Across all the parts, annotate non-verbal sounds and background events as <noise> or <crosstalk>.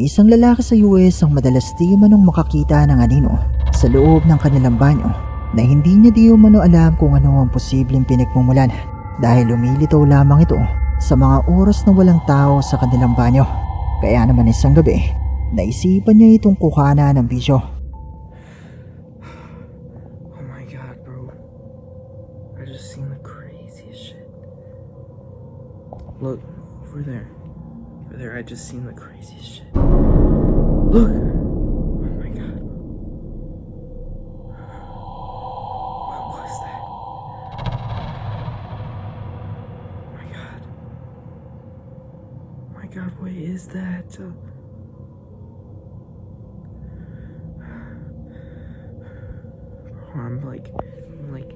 may isang lalaki sa US ang madalas di manong makakita ng anino sa loob ng kanilang banyo na hindi niya di umano alam kung ano ang posibleng pinagmumulan dahil lumilitaw lamang ito sa mga oras na walang tao sa kanilang banyo. Kaya naman isang gabi, naisipan niya itong kuhana ng bisyo. <sighs> Oh my god, bro. I just seen the craziest shit. Look, over there. Over there, I just seen the craziest shit. Look! Oh my god. What was that? Oh my god. Oh my god, what is that? Uh, I'm like, I'm like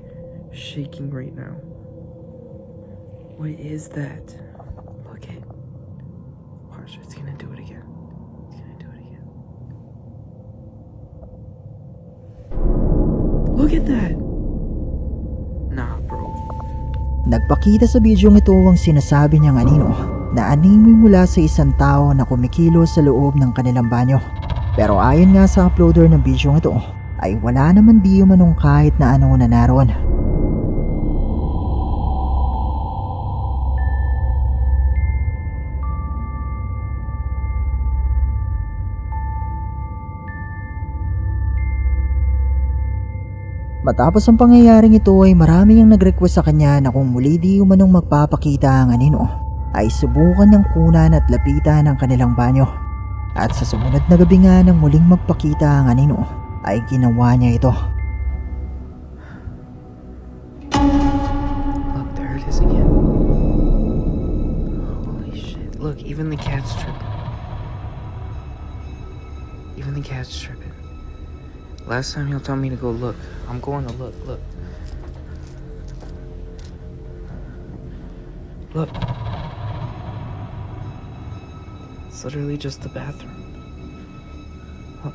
shaking right now. What is that? Nagpakita sa bidyong ito ang sinasabi niyang anino na animoy mula sa isang tao na kumikilo sa loob ng kanilang banyo. Pero ayon nga sa uploader ng bidyong ito, ay wala naman di umanong kahit na ano na naroon. Matapos ang pangyayaring ito ay maraming ang nag-request sa kanya na kung muli di umanong magpapakita ang anino ay subukan niyang kunan at lapitan ang kanilang banyo. At sa sumunod na gabi nga nang muling magpakita ang anino ay ginawa niya ito. Look, there it is again. Holy shit. Look, even the cat's tripping. Even the cat's tripping. Last time he'll tell me to go look. I'm going to look, look. Look. It's literally just the bathroom. Look.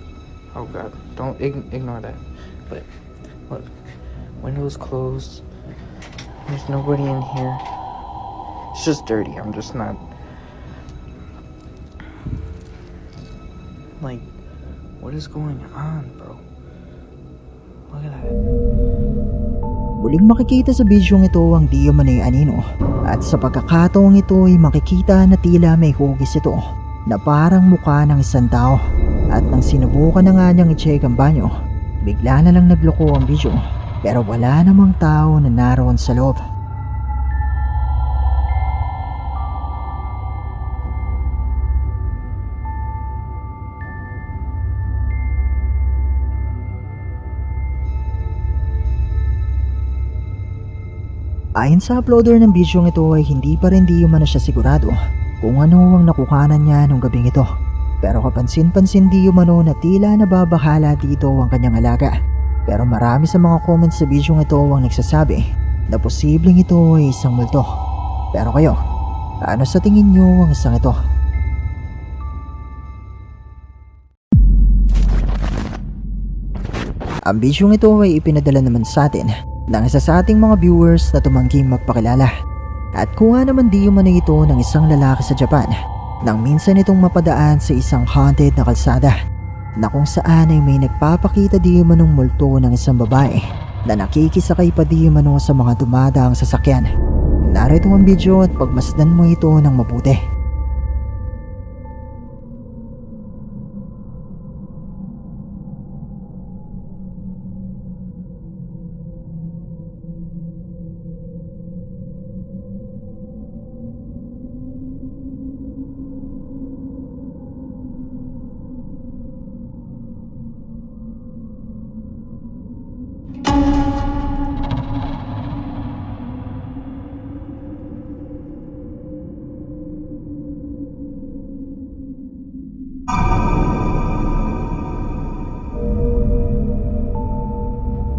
Oh god, don't ign- ignore that. But look, windows closed. There's nobody in here. It's just dirty. I'm just not. Like, what is going on, bro? That. Muling makikita sa bidyong ito ang di umano'y anino at sa pagkakataong ito ay makikita na tila may hugis ito na parang mukha ng isang tao at nang sinubukan na nga niyang i-check ang banyo, bigla na lang nagloko ang bidyo pero wala namang tao na naroon sa loob. Ayon sa uploader ng bidyong ito ay hindi pa rin di umano siya sigurado kung ano ang nakukanan niya nung gabing ito. Pero kapansin-pansin di umano na tila nababahala dito ang kanyang alaga. Pero marami sa mga comments sa bidyong ito ang nagsasabi na posibleng ito ay isang multo. Pero kayo, ano sa tingin niyo ang isang ito? Ang bidyong ito ay ipinadala naman sa atin ng isa sa ating mga viewers na tumangging magpakilala. At kuha naman di umano ito ng isang lalaki sa Japan nang minsan itong mapadaan sa isang haunted na kalsada na kung saan ay may nagpapakita di umanong multo ng isang babae na nakikisakay pa di umano sa mga dumadaang sasakyan. Narito ang video at pagmasdan mo ito ng mabuti.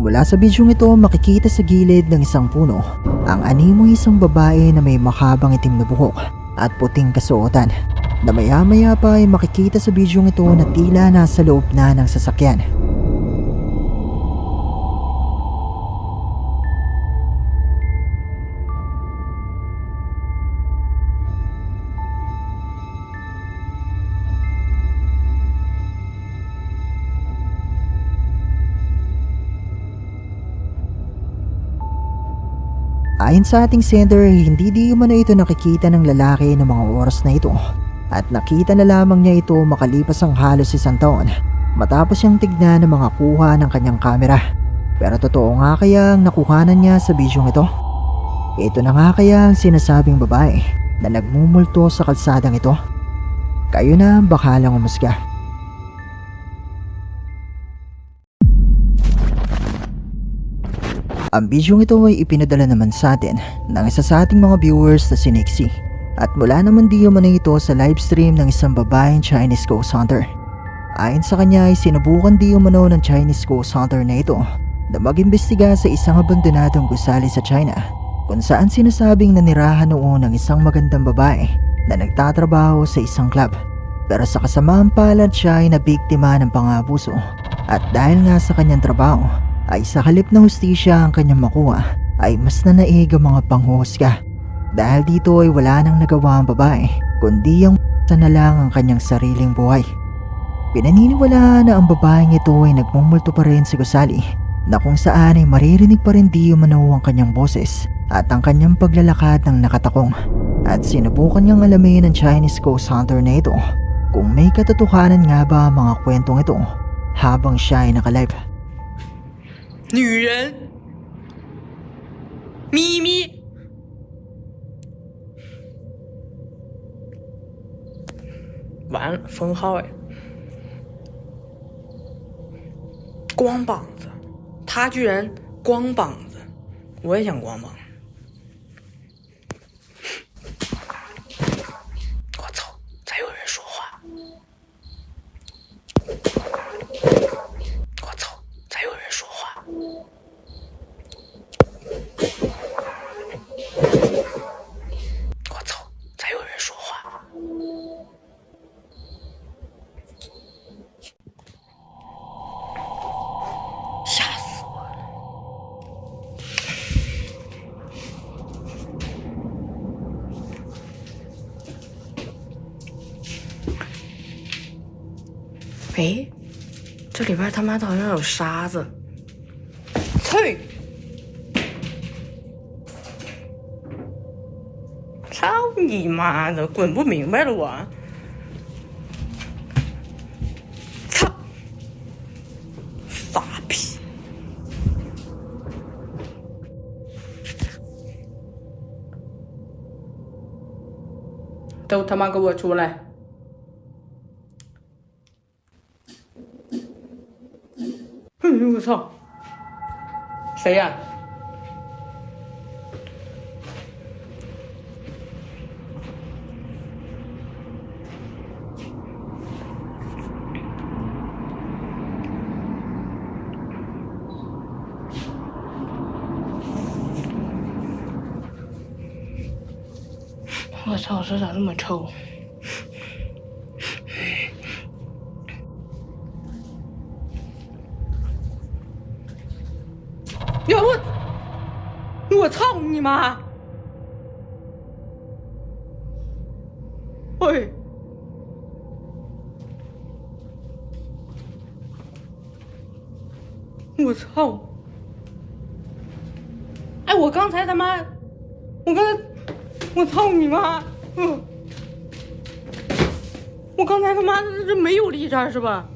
Mula sa bidyong ito makikita sa gilid ng isang puno ang animo isang babae na may mahabang itim na buhok at puting kasuotan na maya maya pa ay makikita sa bidyong ito na tila nasa loob na ng sasakyan. Ayon sa ating sender, hindi di umano ito nakikita ng lalaki ng mga oras na ito at nakita na lamang niya ito makalipas ang halos isang taon matapos siyang tignan ng mga kuha ng kanyang kamera. Pero totoo nga kaya ang nakuhanan niya sa bisyong ito? Ito na nga kaya ang sinasabing babae na nagmumulto sa kalsadang ito? Kayo na ang bakalang umusga. Ang bidyong ito ay ipinadala naman sa atin ng isa sa ating mga viewers na si Nixie. At mula naman di umano ito sa livestream ng isang babaeng Chinese ghost hunter. Ayon sa kanya ay sinubukan di umano ng Chinese ghost hunter na ito na mag-imbestiga sa isang abandonadong gusali sa China kung saan sinasabing nanirahan noon ng isang magandang babae na nagtatrabaho sa isang club. Pero sa kasamaang palad siya ay nabiktima ng pangabuso at dahil nga sa kanyang trabaho ay sa halip na hustisya ang kanyang makuha ay mas nanaig ang mga panghuhusga. Dahil dito ay wala nang nagawa ang babae kundi ang na lang ang kanyang sariling buhay. Pinaniniwalaan na ang babaeng ito ay nagmumulto pa rin sa gusali na kung saan ay maririnig pa rin di umano ang kanyang boses at ang kanyang paglalakad ng nakatakong. At sinubukan niyang alamin ng Chinese ghost hunter na ito kung may katotohanan nga ba ang mga kwentong ito habang siya ay nakalive. 女人，咪咪，完了，封号哎，光膀子，他居然光膀子，我也想光膀。子。妈的好像有沙子。去！操你妈的，滚不明白了我！操！傻逼！都他妈给我出来！哎呦我操！谁呀、我操，这咋这么臭？妈！喂，我操！哎，我刚才他妈，我刚才，我操你妈！嗯，我刚才他妈的这没有力站是吧？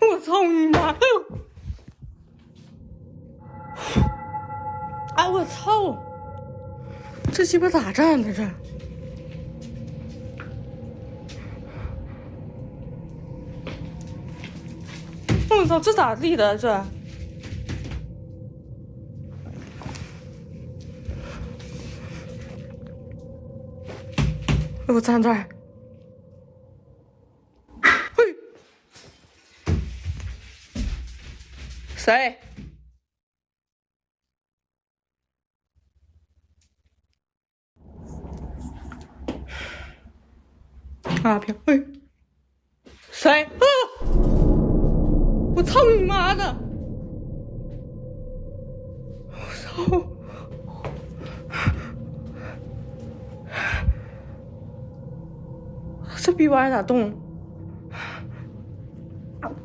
我操你妈！哎呦！哎我操！这鸡巴咋站的这？我操，这咋立的这？我站这儿。嘿。谁？阿飘，哎，谁？啊！我操你妈的！我操！这逼玩意咋动？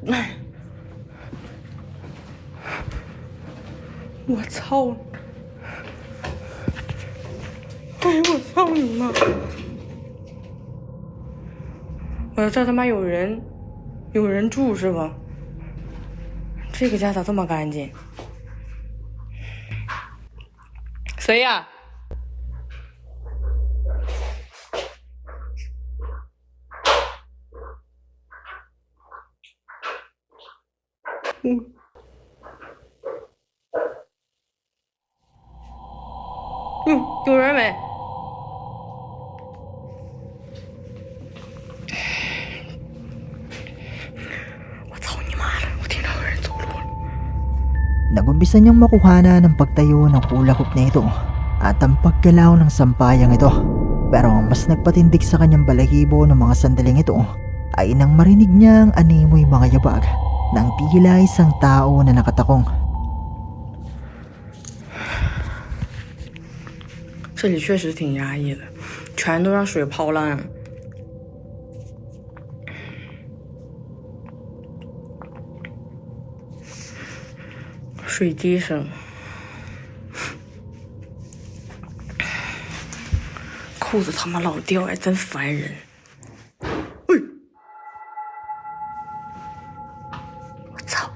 哎。我操！哎我操你妈！我这他妈有人，有人住是吧？这个家咋这么干净？谁呀、Nagumpisa niyang makuhana ng pagtayo ng kulakop na ito at ang paggalaw ng sampayang ito. Pero ang mas nagpatindig sa kanyang balahibo ng mga sandaling ito ay nang marinig niya ang animoy mga yabag ng tila isang tao na nakatakong. 这里确实挺压抑的，全都让水泡烂了。 水滴声，裤子他妈老掉哎，真烦人！哎，我操！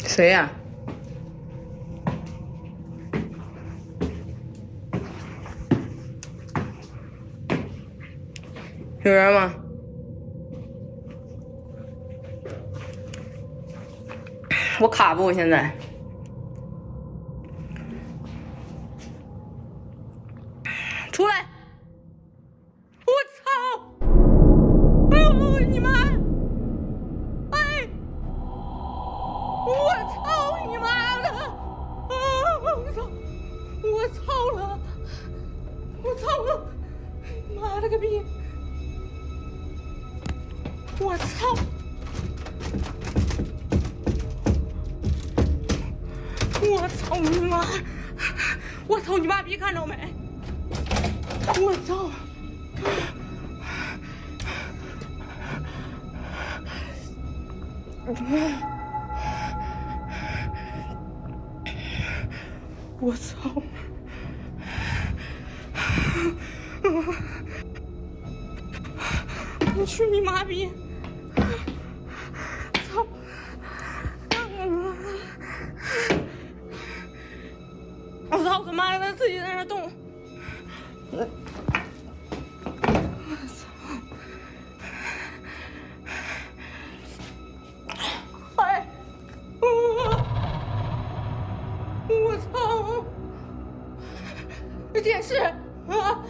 谁呀、有人吗？我卡不？我现在。出来！我操！哎呦你妈！哎！我操你妈的！啊！我操！我操了！我操了！妈了个逼！我操！我操你妈！我操你妈逼！看着没？我操！我操！我去你妈逼！自己在那动！我操！哎！我操！这电视啊！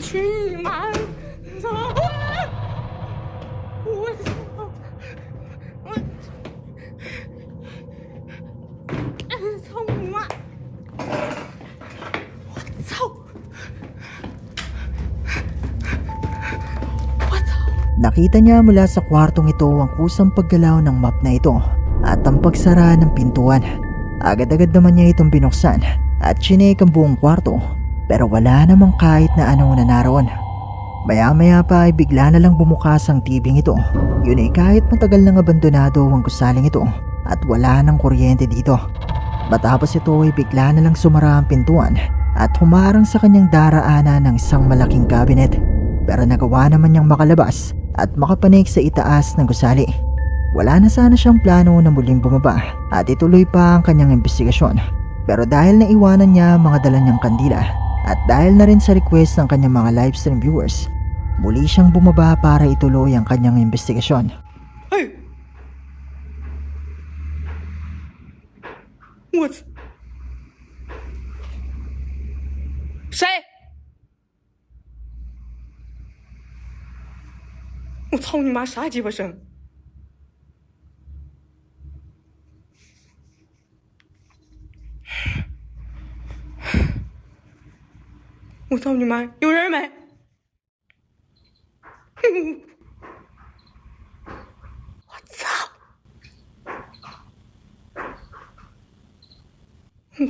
去你妈！操！我操！我操你妈！我操！我操！ Nakita niya mula sa kwartong ito ang kusang paggalaw ng map na ito at ang pagsara ng pintuan. Agad-agad naman niya itong binuksan at chinek ang buong kwarto pero wala namang kahit na anong nanaraon. Maya-maya pa ay bigla na lang bumukas ang tibing ito. Yun ay kahit matagal nang abandonado ang gusaling ito at wala nang kuryente dito. Matapos ito ay bigla na lang sumara ang pintuan at humarang sa kanyang daraanan ng isang malaking cabinet. Pero nagawa naman niyang makalabas at makapanik sa itaas ng gusali. Wala na sana siyang plano na muling bumaba at ituloy pa ang kanyang investigasyon. Pero dahil naiwanan niya mga dala niyang kandila at dahil na rin sa request ng kanyang mga livestream viewers, muli siyang bumaba para ituloy ang kanyang investigasyon. 哎，我操！谁？ 我操你妈啥鸡巴声？ 我操你妈！有人没？<laughs> 我操！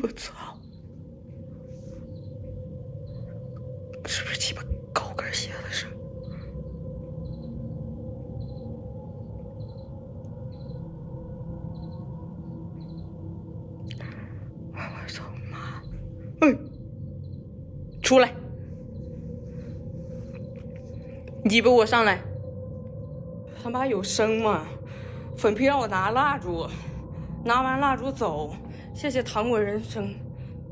我操！是不是鸡巴高跟鞋的声？出来！你给我上来！他妈有声吗？粉皮让我拿蜡烛，拿完蜡烛走。谢谢糖果人生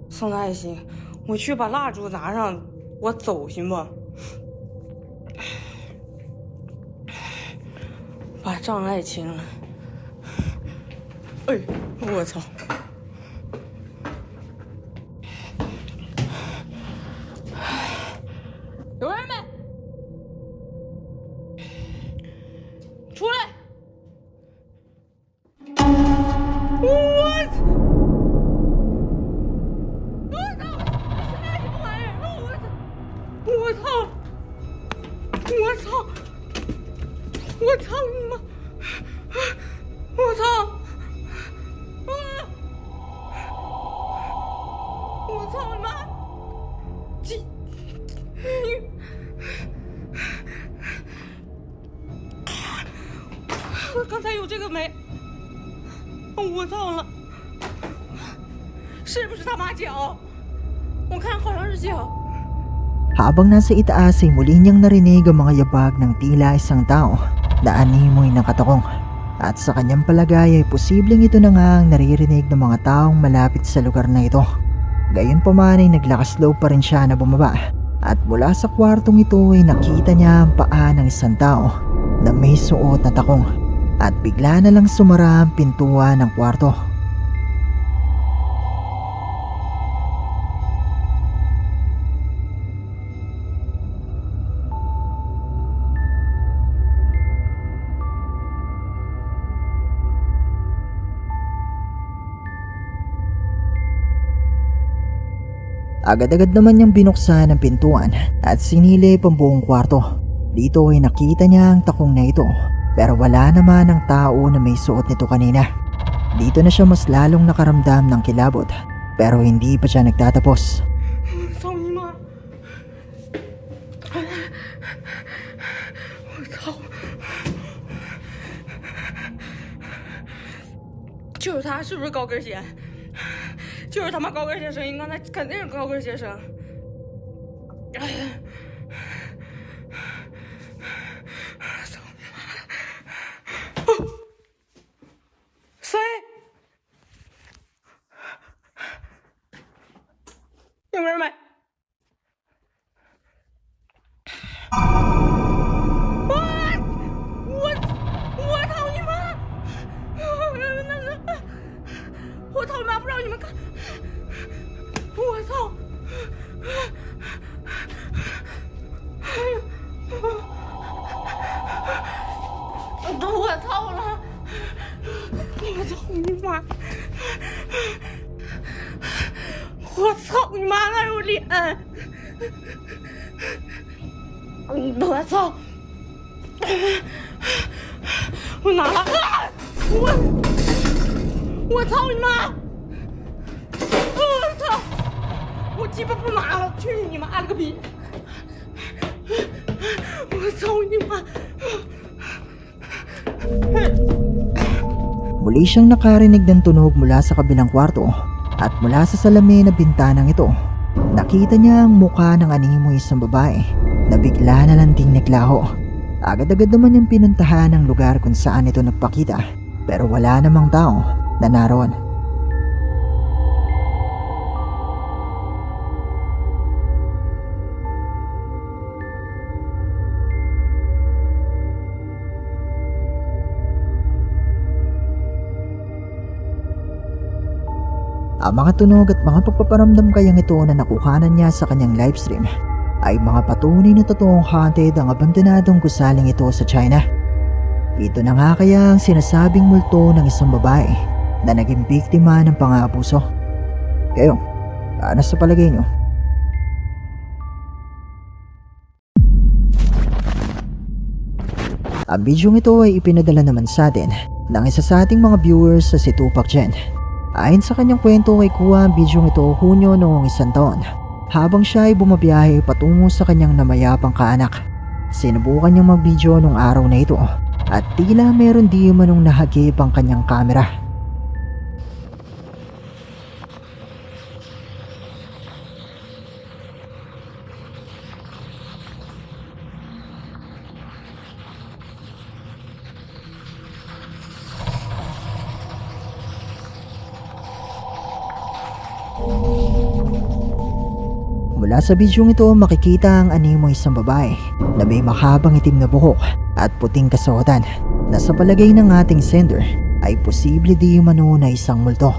送的爱心，我去把蜡烛拿上，我走行不？把障碍清了。哎，我操！Habang nasa itaas ay muli niyang narinig ang mga yabag ng tila isang tao na animoy nakatakong. At sa kanyang palagay ay posibleng ito na nga ang naririnig ng mga taong malapit sa lugar na ito. Gayunpaman ay naglakas loob pa rin siya na bumaba. At mula sa kwartong ito ay nakita niya ang paa ng isang tao na may suot na takong. At bigla na lang sumara ang pintuan ng kwarto. Agad-agad naman niyang binuksan ang pintuan at sinilip ang buong kwarto. Dito ay nakita niya ang takong na ito pero wala naman ang tao na may suot nito kanina. Dito na siya mas lalong nakaramdam ng kilabot pero hindi pa siya nagtatapos. 操你妈！我操！就是他，是不是高跟鞋？ 就是他妈高跟鞋声音，刚才肯定是高跟鞋声。操你妈！谁？有人没？我操你妈！不让你们看！我操！哎呦！我操了！我操你妈！我操你妈！那有脸！我操！我拿了！我我操你妈！我操！我鸡巴不拿了！去你妈了个逼！我操你妈！ Muli siyang nakarinig ng tunog mula sa kabilang kwarto at mula sa salamin na bintanang ito. Nakita niya ang mukha ng animoy isang babae na bigla na lang ding naglaho. Agad-agad naman niyang pinuntahan ang lugar kung saan ito nagpakita pero wala namang tao na naroon. Ang mga tunog at mga pagpaparamdam kayang ito na nakuhanan niya sa kanyang livestream ay mga patunay na totoong haunted ang abandonadong gusaling ito sa China. Ito na nga kaya ang sinasabing multo ng isang babae na naging biktima ng pang-aabuso. Kayo, ano sa palagay nyo? Ang bidyong ito ay ipinadala naman sa atin ng isa sa ating mga viewers sa si Tupac Jen. Ayon sa kanyang kwento ay kuha ang bidyong ito Hunyo noong isang taon habang siya ay bumabiyahe patungo sa kanyang namayapang kaanak. Sinubukan niyang magbidyo nung araw na ito at tila meron di manong nahagip ang kanyang kamera. Mula sa bidyong ito makikita ang animo isang babae na may mahabang itim na buhok at puting kasuotan na sa palagay ng ating sender ay posible di umano na isang multo.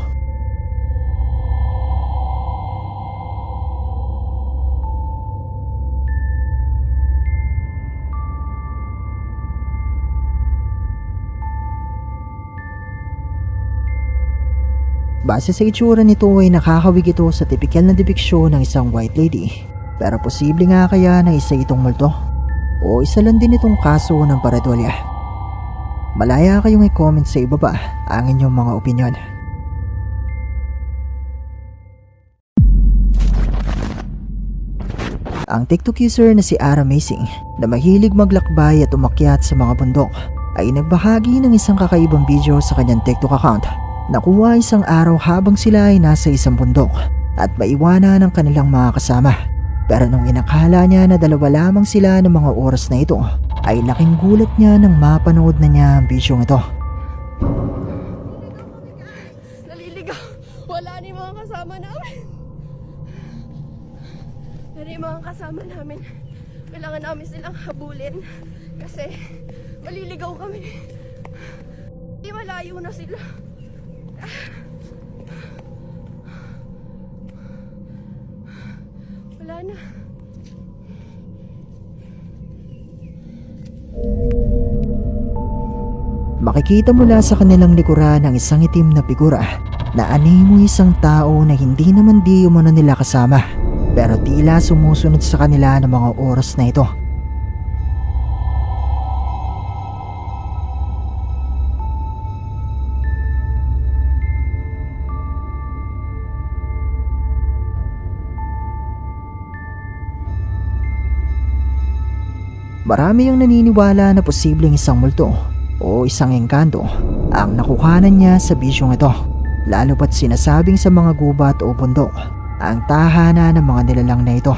Base sa itsura nito ay nakakawig ito sa tipikal na depiksyon ng isang white lady. Pero posible nga kaya na isa itong multo? O isa lang din itong kaso ng paradolya? Malaya kayong i-comment sa ibaba ang inyong mga opinion. Ang TikTok user na si Ara Amazing na mahilig maglakbay at umakyat sa mga bundok ay nagbahagi ng isang kakaibang video sa kanyang TikTok account Nakuha isang araw habang sila ay nasa isang bundok at maiwanan ng kanilang mga kasama. Pero nung inakala niya na dalawa lamang sila ng mga oras na ito, ay laking gulat niya nang mapanood na niya ang bidyong ito. Naliligaw. Wala ni mga kasama namin. Pero yung mga kasama namin, kailangan namin silang habulin kasi maliligaw kami. Di malayo na sila. Wala na. Makikita mula sa kanilang likuran ang isang itim na figura na animo isang tao na hindi naman di umano nila kasama pero tila sumusunod sa kanila ng mga oras na ito. Marami ang naniniwala na posibleng isang multo o isang engkanto ang nakuhanan niya sa bisyong ito. Lalo pat sinasabing sa mga gubat o bundok ang tahanan ng mga nilalang na ito.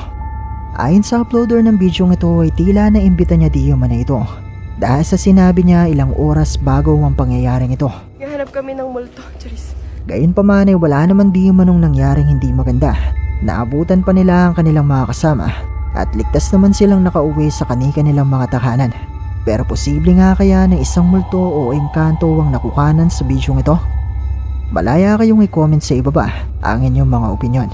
Ayon sa uploader ng bidyong ito ay tila na imbita niya di man na ito dahil sa sinabi niya ilang oras bago ang pangyayaring ito. Gahanap kami ng multo, <laughs> Charis. Gayunpaman ay wala naman di manong nangyaring hindi maganda. Naabutan pa nila ang kanilang mga kasama at ligtas naman silang nakauwi sa kanika nilang mga tahanan. Pero posible nga kaya na isang multo o engkanto ang nakukanan sa bidyong ito? Malaya kayong i-comment sa ibaba ang inyong mga opinion.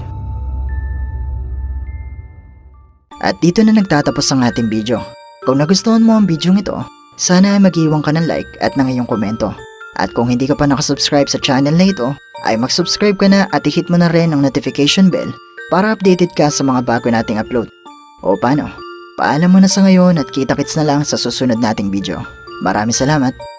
At dito na nagtatapos ang ating video. Kung nagustuhan mo ang bidyong ito, sana ay mag-iwan ka ng like at ng iyong komento. At kung hindi ka pa nakasubscribe sa channel na ito, ay mag-subscribe ka na at i-hit mo na rin ang notification bell para updated ka sa mga bago nating upload. O paano? Paalam mo na sa ngayon at kita-kits na lang sa susunod nating video. Maraming salamat!